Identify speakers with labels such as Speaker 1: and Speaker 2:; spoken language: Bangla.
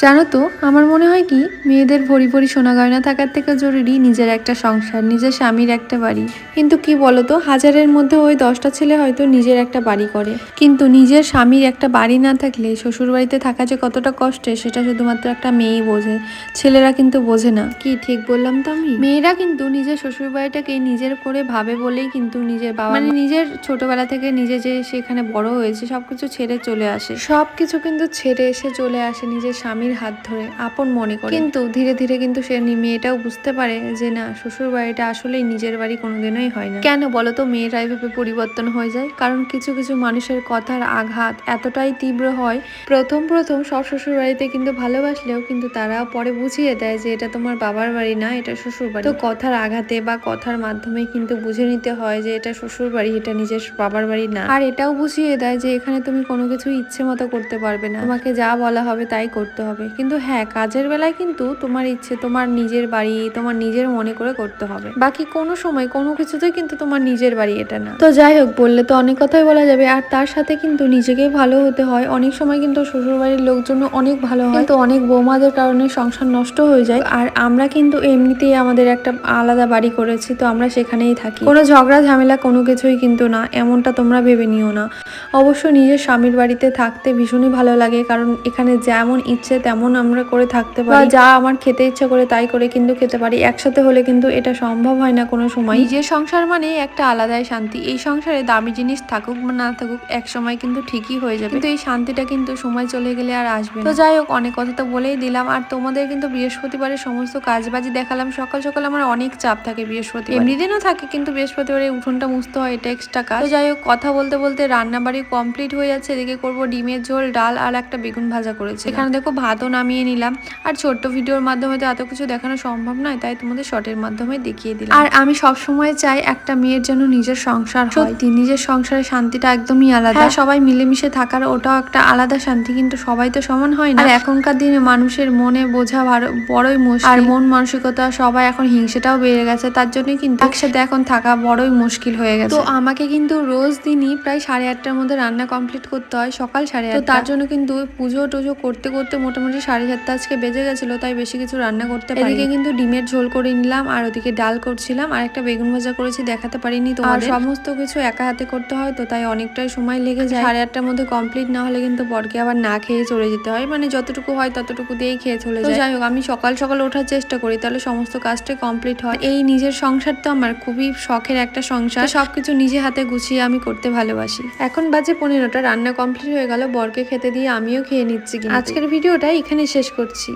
Speaker 1: জানো তো আমার মনে হয় কি মেয়েদের ভরি ভরি সোনা গয়না থাকার থেকে জরুরি নিজের একটা সংসার নিজের স্বামীর একটা বাড়ি। কিন্তু কি বলতো হাজারের মধ্যে ওই দশটা ছেলে হয়তো নিজের একটা বাড়ি করে। কিন্তু নিজের স্বামীর একটা বাড়ি না থাকলে শ্বশুর বাড়িতে থাকা যে কতটা কষ্টে সেটা শুধুমাত্র একটা মেয়েই বোঝে। ছেলেরা কিন্তু বোঝে না। কি ঠিক বললাম তো আমি? মেয়েরা কিন্তু নিজের শ্বশুর বাড়িটাকে নিজের করে ভাবে বলেই কিন্তু নিজের বাবা মানে নিজের ছোটবেলা থেকে নিজে যে সেখানে বড় হয়েছে সবকিছু ছেড়ে চলে আসে। সবকিছু কিন্তু ছেড়ে এসে চলে আসে নিজের স্বামীর হাত ধরে আপন মনে করে। কিন্তু ধীরে ধীরে কিন্তু সে মেয়েটাও বুঝতে পারে যে না শ্বশুর বাড়িটা আসলেই নিজের বাড়ি কোনোদিনই হয় না। কেন বলো তো মেয়েরা এভাবে পরিবর্তন হয়ে যায়। কারণ কিছু কিছু মানুষের কথার আঘাত এতটাই তীব্র হয়, প্রথম প্রথম সব শ্বশুর বাড়িতে কিন্তু ভালোবাসলেও কিন্তু তারা পরে বুঝিয়ে দেয় যে এটা তোমার বাবার বাড়ি না, এটা শ্বশুর বাড়ি তো কথার আঘাতে বা কথার মাধ্যমে কিন্তু বুঝে নিতে হয় যে এটা শ্বশুর বাড়ি এটা নিজের বাবার বাড়ি না। আর এটাও বুঝিয়ে দেয় যে এখানে তুমি কোনো কিছু ইচ্ছে মতো করতে পারবে না। তোমাকে যা বলা হবে তাই করতে হবে। কিন্তু হ্যাঁ কাজের বেলায় কিন্তু তোমার ইচ্ছে, তোমার নিজের বাড়ি, তোমার নিজের মনে করে করতে হবে। বাকি কোনো সময় কোনো কিছুতেই কিন্তু তোমার নিজের বাড়ি এটা না। তো যাই হোক, বললে তো অনেক কথাই বলা যাবে। আর তার সাথে কিন্তু নিজেকে ভালো হতে হয়। অনেক সময় কিন্তু শ্বশুর বাড়ির লোকজন অনেক ভালো হয়। তো অনেক বৌমাদের কারণে সংসার নষ্ট হয়ে যায়। আর আমরা কিন্তু এমনিতেই আমাদের একটা আলাদা বাড়ি করেছি, তো আমরা সেখানেই থাকি। কোনো ঝগড়া, ঝামেলা কোনো কিছুই কিন্তু না। এমনটা তোমরা ভেবে নিও না। অবশ্য নিজের স্বামীর বাড়িতে থাকতে ভীষণই ভালো লাগে। কারণ এখানে যেমন ইচ্ছে তেমন আমরা করে থাকতে পারি। যা আমার খেতে ইচ্ছা করে তাই করে কিন্তু খেতে পারি। একসাথে হলে কিন্তু এটা সম্ভব হয় না কোনো সময়। নিজের সংসার মানে একটা আলাদাই শান্তি। এই সংসারে দামি জিনিস থাকুক বা না থাকুক এক সময় কিন্তু ঠিকই হয়ে যাবে। কিন্তু এই শান্তিটা কিন্তু সময় চলে গেলে আর আসবে তো যাই হোক অনেক কথা তো বলেই দিলাম। আর তোমাদের কিন্তু বৃহস্পতিবারের সমস্ত কাজবাজি দেখালাম। সকাল সকাল আমার অনেক চাপ থাকে বৃহস্পতিবার। এমনি দিনও থাকে কিন্তু বৃহস্পতিবারে উঠোনটা মুছতে হয় এটা এক্সট্রা কাজ। তো যাই হোক কথা বলতে বলতে রান্না বাড়ি কমপ্লিট হয়ে যাচ্ছে। এদিকে করব ডিমের ঝোল ডাল আর একটা বেগুন ভাজা করেছে এখানে দেখো ভাতও নামিয়ে নিলাম। আর ছোট্ট ভিডিওর মাধ্যমে তো এত কিছু দেখানো সম্ভব নয় তাই তোমাদের শর্টের মাধ্যমে দেখিয়ে দিলাম। আর আমি সব সময় চাই একটা মেয়ের জন্য নিজের সংসার সত্যি নিজের সংসারের শান্তিটা একদমই আলাদা। হ্যাঁ, সবাই মিলেমিশে থাকার ওটাও একটা আলাদা শান্তি কিন্তু সবাই তো সমান হয় না। আর এখনকার দিনে মানুষের মনে বোঝা বড়ই মুশকিল। আর মন মানসিকতা সবাই এখন হিংসেটাও বেড়ে গেছে তার জন্য কিন্তু একসাথে এখন থাকা বড়ই মুশকিল হয়ে গেছে। তো আমাকে কিন্তু রোজ দিনই প্রায় সাড়ে আটটার মধ্যে রান্না কমপ্লিট করতে হয় সকাল সাড়ে তো তার জন্য কিন্তু পুজো টুজো করতে করতে মোটামুটি সাড়ে সাতটা আজকে বেজে গেছিল তাই বেশি কিছু রান্না করতে পারি এদিকে কিন্তু ডিমের ঝোল করে নিলাম আর ওদিকে ডাল করছিলাম আর একটা বেগুন ভাজা করেছি দেখাতে পারিনি তো আর সমস্ত কিছু একা হাতে করতে হয় তো তাই অনেকটাই সময় লেগে যায়। সাড়ে আটটার মধ্যে কমপ্লিট না হলে কিন্তু বরকে আবার না খেয়ে চলে যেতে হয় মানে যতটুকু হয় ততটুকু দিয়েই খেয়ে চলে যায়। যাই হোক আমি সকাল সকাল ওঠার চেষ্টা করি তাহলে সমস্ত কাজটাই কমপ্লিট হয়। এই নিজের সংসার তো আমার খুবই শখের একটা সংসার। সবকিছু নিজে হাতে গুছিয়ে আমি করতে ভালোবাসি। এখন বাজে পনেরোটা রান্না কমপ্লিট হয়ে গেল বরকে খেতে দিয়ে আমিও খেয়ে নিচ্ছি। আজকের ভিডিওটা এখানে শেষ করছি।